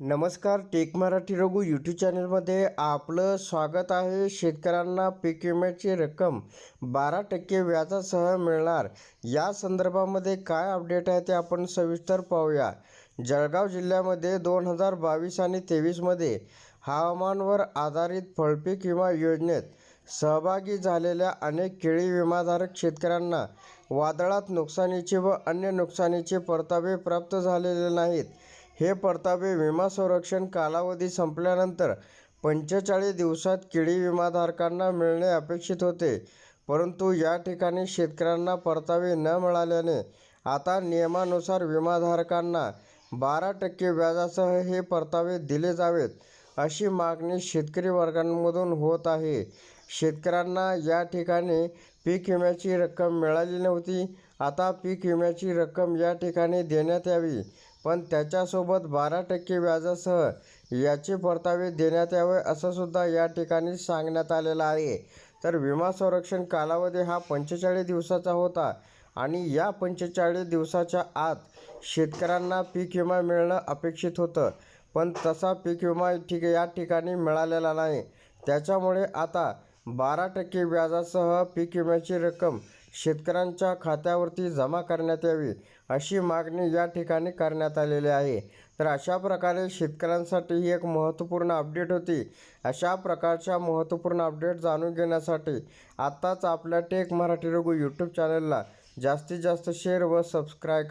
नमस्कार take Marathi Raghu YouTube चॅनलमध्ये आपलं स्वागत आहे. शेतकऱ्यांना पीक विम्याची रक्कम बारा टक्के व्याजासह मिळणार. या संदर्भामध्ये काय अपडेट आहे ते आपण सविस्तर पाहूया. जळगाव जिल्ह्यामध्ये दोन हजार बावीस आणि तेवीसमध्ये हवामानवर आधारित फळपीक विमा योजनेत सहभागी झालेल्या अनेक केळी विमाधारक शेतकऱ्यांना वादळात नुकसानीचे व अन्य नुकसानीचे परतावे प्राप्त झालेले नाहीत. हे परतावे विमा संरक्षण कालावधी संपल्यानंतर पंचेचाळीस दिवसात केळी विमाधारकांना मिळणे अपेक्षित होते. परंतु या ठिकाणी शेतकऱ्यांना परतावे न मिळाल्याने आता नियमानुसार विमाधारकांना बारा टक्के व्याजासह हे परतावे दिले जावेत अशी मागणी शेतकरी वर्गांमधून होत आहे. शेतकऱ्यांना या ठिकाणी पीक विम्याची रक्कम मिळाली नव्हती. आता पीक विम्याची रक्कम या ठिकाणी देण्यात यावी. पण त्याच्यासोबत बारा टक्के व्याजासह याची परतावे देण्यात यावे असंसुद्धा या ठिकाणी सांगण्यात आलेलं आहे. तर विमा संरक्षण कालावधी हा पंचेचाळीस दिवसाचा होता आणि या पंचेचाळीस दिवसाच्या आत शेतकऱ्यांना पीक विमा मिळणं अपेक्षित होतं. पण तसा पीक विमा ठीक या ठिकाणी मिळालेला नाही. त्याच्यामुळे आता बारा टक्के व्याजासह पीक विम्याची रक्कम शेतकऱ्यांच्या खात्यावरती जमा करण्यात यावी अशी मागणी या ठिकाणी करण्यात आलेली आहे. तर अशा प्रकारे शेतकऱ्यांसाठी ही एक महत्त्वपूर्ण अपडेट होती. अशा प्रकारच्या महत्त्वपूर्ण अपडेट जाणून घेण्यासाठी आत्ताच आपल्या टेक मराठी रघु यूट्यूब चॅनलला जास्तीत जास्त शेअर व सबस्क्राईब